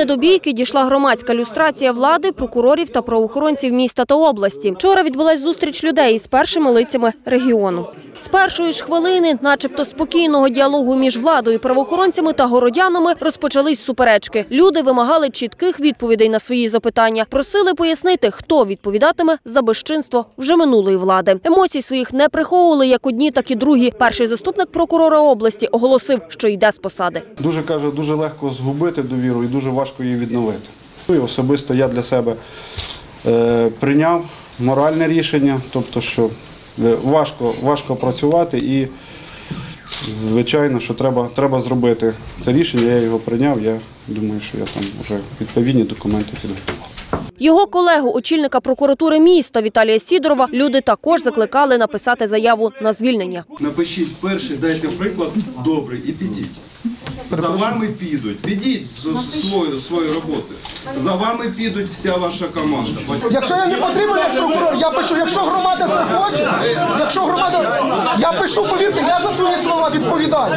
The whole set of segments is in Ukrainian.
не до бійки дійшла громадська люстрація влади, прокурорів та правоохоронців міста та області. Вчора відбулась зустріч людей із першими лицями регіону. З першої ж хвилини, начебто спокійного діалогу між владою, правоохоронцями та городянами, розпочались суперечки. Люди вимагали чітких відповідей на свої запитання, просили пояснити, хто відповідатиме за безчинство вже минулої влади. Емоцій своїх не приховували як одні, так і другі. Перший заступник прокурора області оголосив, що йде з посади. Дуже каже, дуже легко згубити довіру і дуже важко її відновити. І особисто я для себе е, прийняв моральне рішення, тобто, що важко, важко працювати і, звичайно, що треба, треба зробити це рішення. Я його прийняв. Я думаю, що я там вже відповідні документи підготував. Його колегу, очільника прокуратури міста Віталія Сідорова, люди також закликали написати заяву на звільнення. Напишіть перший, дайте приклад добрий і підіть. За вами підуть. Підіть з свою, свою роботу. За вами підуть вся ваша команда. Якщо я не потрібен як прокурор, я пишу, якщо громада захоче, якщо громада, я пишу, повірте, я за свої слова відповідаю.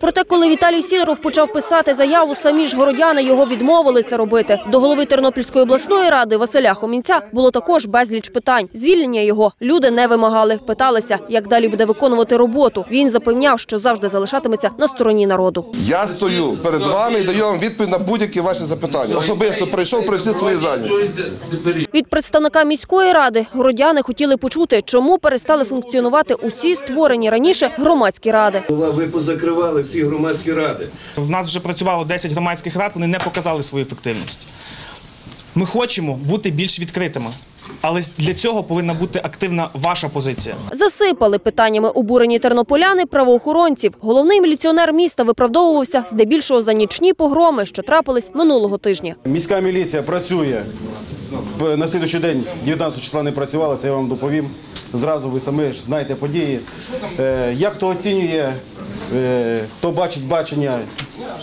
Проте, коли Віталій Сідоров почав писати заяву, самі ж городяни його відмовили це робити. До голови Тернопільської обласної ради Василя Хомінця було також безліч питань. Звільнення його люди не вимагали. Питалися, як далі буде виконувати роботу. Він запевняв, що завжди залишатиметься на стороні народу. Я стою перед вами і даю вам відповідь на будь-які ваші запитання. Особисто прийшов при всі свої заняття. Від представника міської ради городяни хотіли почути, чому перестали функціонувати усі створені раніше громадські ради. Ви позакривали всі громадські ради. В нас вже працювало 10 громадських рад, вони не показали свою ефективність. Ми хочемо бути більш відкритими, але для цього повинна бути активна ваша позиція. Засипали питаннями обурені тернополяни правоохоронців. Головний міліціонер міста виправдовувався здебільшого за нічні погроми, що трапились минулого тижня. Міська міліція працює. На слідуючий день 19 числа не працювала, це я вам доповім. Зразу ви самі ж знаєте події. Е, Як хто оцінює, е, хто бачить бачення,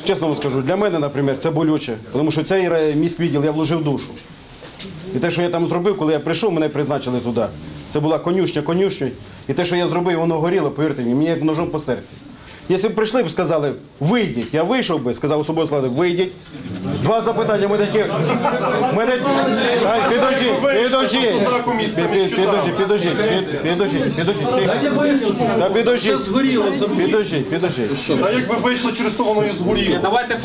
чесно вам скажу, для мене, наприклад, це болюче, тому що цей міський міськвідділ я вложив душу. І те, що я там зробив, коли я прийшов, мене призначили туди. Це була конюшня конюшня. І те, що я зробив, воно горіло, повірте мені, мені як ножом по серці. Якщо б прийшли б сказали, вийдіть, я вийшов би, сказав особовий складу, вийдіть. Два запитання, ми такі. Ми такі. Ай, Підожди, підожди. Пі- Підожди, підожди, пі- підожди, підожди. Та підожди. Підожди, підожди. А як ви вийшли через то, воно і згоріло?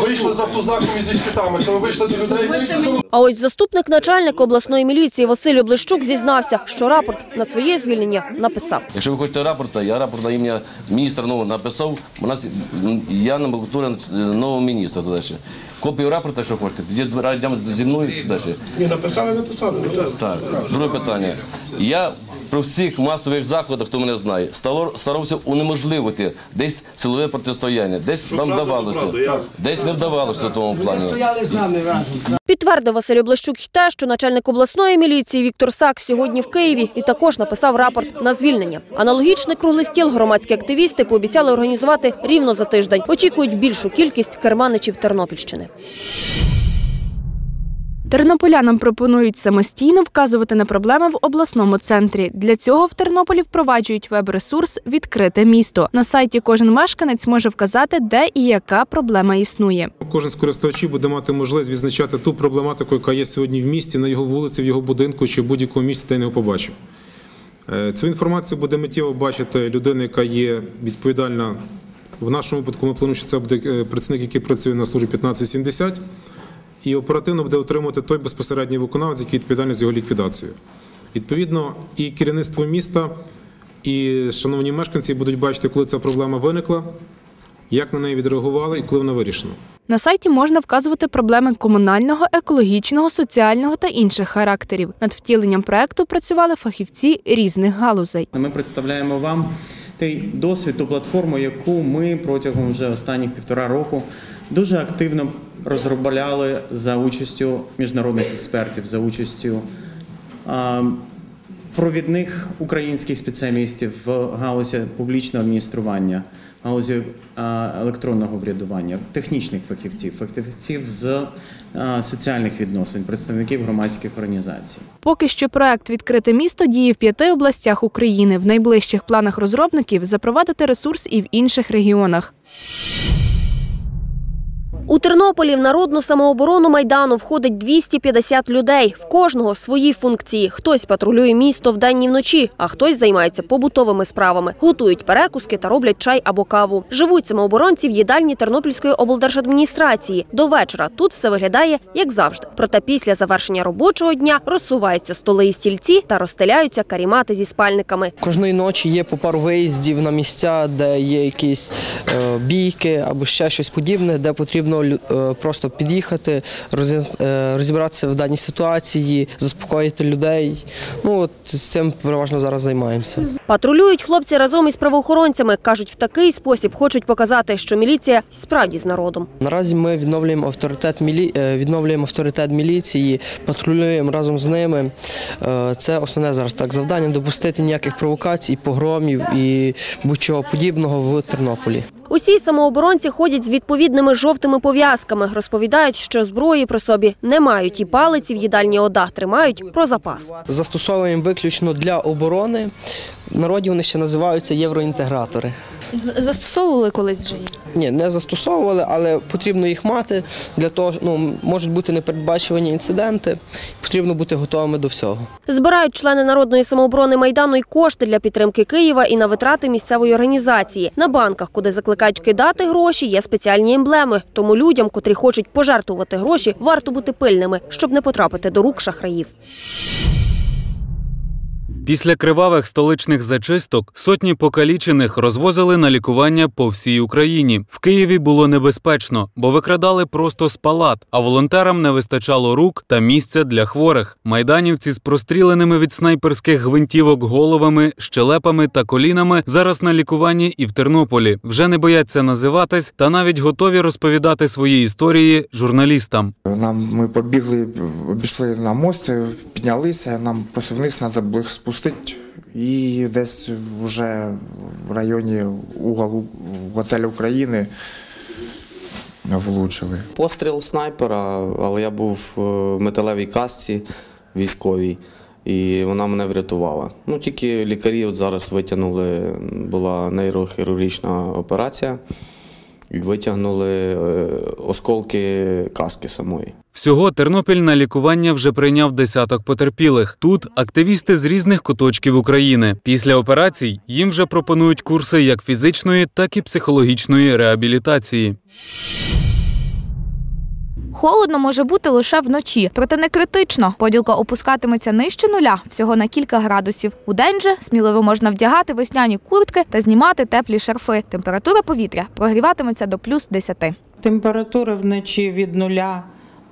Вийшли з автозаком і зі щитами, це ви вийшли до людей. що А ось заступник начальника обласної міліції Василь Облещук зізнався, що рапорт на своє звільнення написав. Якщо ви хочете рапорта, я рапорт на ім'я міністра нового написав. У нас м, я номенклатура нового міністра туди ще. Копію рапорта, що хочете, радям зі мною. Ні, написали, написали. Так, друге питання. Я при всіх масових заходах, хто мене знає, стало- старався унеможливити десь силове протистояння, десь вам вдавалося, десь не вдавалося в тому плані. Підтвердив Василь Облещук й те, що начальник обласної міліції Віктор Сак сьогодні в Києві і також написав рапорт на звільнення. Аналогічний круглий стіл громадські активісти пообіцяли організувати рівно за тиждень. Очікують більшу кількість керманичів Тернопільщини. Тернополянам пропонують самостійно вказувати на проблеми в обласному центрі. Для цього в Тернополі впроваджують веб-ресурс Відкрите місто. На сайті кожен мешканець може вказати, де і яка проблема існує. Кожен з користувачів буде мати можливість відзначати ту проблематику, яка є сьогодні в місті, на його вулиці, в його будинку чи будь-якому місці, де не побачив. Е, Цю інформацію буде миттєво бачити людина, яка є відповідальна. В нашому випадку ми плануємо, що це буде е, працівник, який працює на службі 1570, і оперативно буде отримувати той безпосередній виконавець, який відповідальний за його ліквідацію. Відповідно, і керівництво міста, і шановні мешканці будуть бачити, коли ця проблема виникла, як на неї відреагували і коли вона вирішена. На сайті можна вказувати проблеми комунального, екологічного, соціального та інших характерів. Над втіленням проекту працювали фахівці різних галузей. Ми представляємо вам той досвід, ту платформу, яку ми протягом вже останніх півтора року дуже активно розробляли за участю міжнародних експертів, за участю провідних українських спеціалістів в галузі публічного адміністрування, галузі електронного врядування, технічних фахівців, фахівців з соціальних відносин, представників громадських організацій. Поки що проект Відкрите місто діє в п'яти областях України. В найближчих планах розробників запровадити ресурс і в інших регіонах. У Тернополі в народну самооборону майдану входить 250 людей. В кожного свої функції. Хтось патрулює місто вдень і вночі, а хтось займається побутовими справами, готують перекуски та роблять чай або каву. Живуть самооборонці в їдальні Тернопільської облдержадміністрації. До вечора тут все виглядає як завжди. Проте після завершення робочого дня розсуваються столи і стільці та розстеляються карімати зі спальниками. Кожної ночі є по пару виїздів на місця, де є якісь е, бійки або ще щось подібне, де потрібно лю- е, просто під'їхати, е, розібратися в даній ситуації, заспокоїти людей. Ну от з цим переважно зараз займаємося. Патрулюють хлопці разом із правоохоронцями. кажуть, в такий спосіб хочуть показати, що міліція справді з народом. Наразі ми відновлюємо авторитет мілі... е, відновлюємо авторитет міліції, патрулюємо разом з ними. Це основне зараз так завдання допустити ніяких провокацій, погромів і будь-чого подібного в Тернополі. Усі самооборонці ходять з відповідними жовтими пов'язками. Розповідають, що зброї при собі не мають і палиці в їдальні ОДА тримають про запас. Застосовуємо виключно для оборони. В народі вони ще називаються євроінтегратори. Застосовували колись вже їх? Ні, не застосовували, але потрібно їх мати для того, ну можуть бути непередбачувані інциденти. Потрібно бути готовими до всього. Збирають члени народної самооборони майдану й кошти для підтримки Києва і на витрати місцевої організації. На банках, куди закликають кидати гроші, є спеціальні емблеми. Тому людям, котрі хочуть пожертвувати гроші, варто бути пильними, щоб не потрапити до рук шахраїв. Після кривавих столичних зачисток сотні покалічених розвозили на лікування по всій Україні. В Києві було небезпечно, бо викрадали просто з палат, а волонтерам не вистачало рук та місця для хворих. Майданівці з простріленими від снайперських гвинтівок головами, щелепами та колінами зараз на лікуванні і в Тернополі. Вже не бояться називатись та навіть готові розповідати свої історії журналістам. Нам ми побігли, обійшли на мост, піднялися, нам просто вниз треба було їх спустити. І десь вже в районі уголу готелю України влучили. Постріл снайпера, але я був в металевій касці військовій, і вона мене врятувала. Ну тільки лікарі от зараз витягнули, була нейрохірургічна операція, витягнули е, осколки каски самої. Всього Тернопіль на лікування вже прийняв десяток потерпілих. Тут активісти з різних куточків України. Після операцій їм вже пропонують курси як фізичної, так і психологічної реабілітації. Холодно може бути лише вночі, проте не критично. Поділка опускатиметься нижче нуля, всього на кілька градусів. Удень же сміливо можна вдягати весняні куртки та знімати теплі шарфи. Температура повітря прогріватиметься до плюс 10. Температура вночі від 0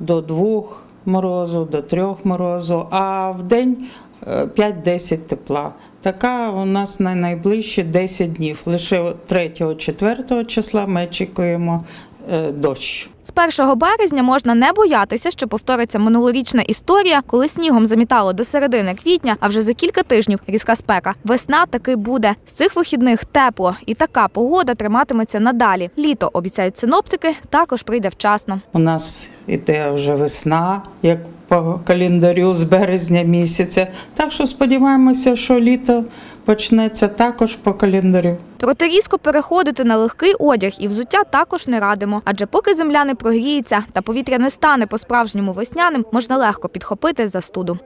до 2 морозу, до 3 морозу, а в день е, 5-10 тепла. Така у нас на найближчі 10 днів. Лише 3-4 числа ми очікуємо е, дощ. З 1 березня можна не боятися, що повториться минулорічна історія, коли снігом замітало до середини квітня, а вже за кілька тижнів різка спека. Весна таки буде. З цих вихідних тепло, і така погода триматиметься надалі. Літо обіцяють синоптики, також прийде вчасно. У нас іде вже весна, як по календарю з березня місяця. Так що сподіваємося, що літо почнеться також по календарю. Проте різко переходити на легкий одяг і взуття також не радимо, адже поки земля не прогріється та повітря не стане по-справжньому весняним, можна легко підхопити застуду.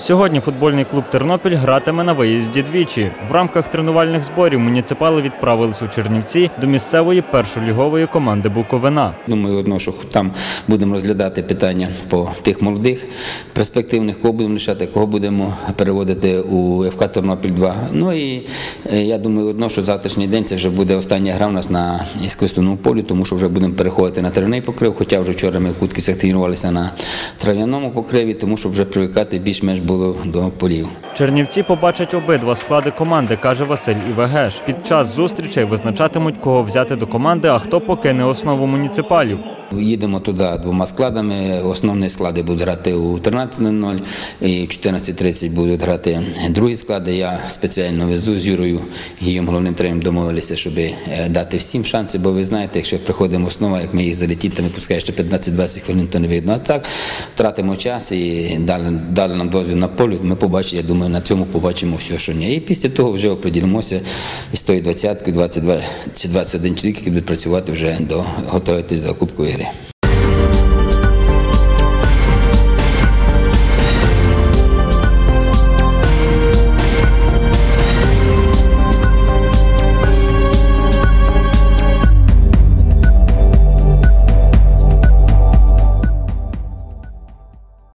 Сьогодні футбольний клуб Тернопіль гратиме на виїзді двічі. В рамках тренувальних зборів муніципали відправились у Чернівці до місцевої першолігової команди Буковина. Думаю, одно, що там будемо розглядати питання по тих молодих перспективних, кого будемо лишати, кого будемо переводити у ФК Тернопіль 2. Ну і е, я думаю, одно, що завтрашній день це вже буде остання гра у нас на іскусственному полі, тому що вже будемо переходити на травяний покрив. Хоча вже вчора ми в Кутківцях тренувалися на трав'яному покриві, тому що вже привикати більш-менш було до полів. Чернівці побачать обидва склади команди, каже Василь Івегеш. Під час зустрічей визначатимуть, кого взяти до команди, а хто покине основу муніципалів. Їдемо туди двома складами. Основні склади будуть грати у 13.00 і в 14.30 будуть грати другі склади. Я спеціально везу з Юрою Гієм, головним тренером, домовилися, щоб е, дати всім шанси, бо ви знаєте, якщо приходимо основа, як ми їх залетіти, то ми пускаємо ще 15-20 хвилин, то не видно. А так втратимо час і дали, дали нам дозвіл на полю. Ми побачили, я думаю, на цьому побачимо все, що ні. І після того вже оприділимося із тої 20 22 чи 21 чоловік, які будуть працювати вже до готуватись до Кубкової гри.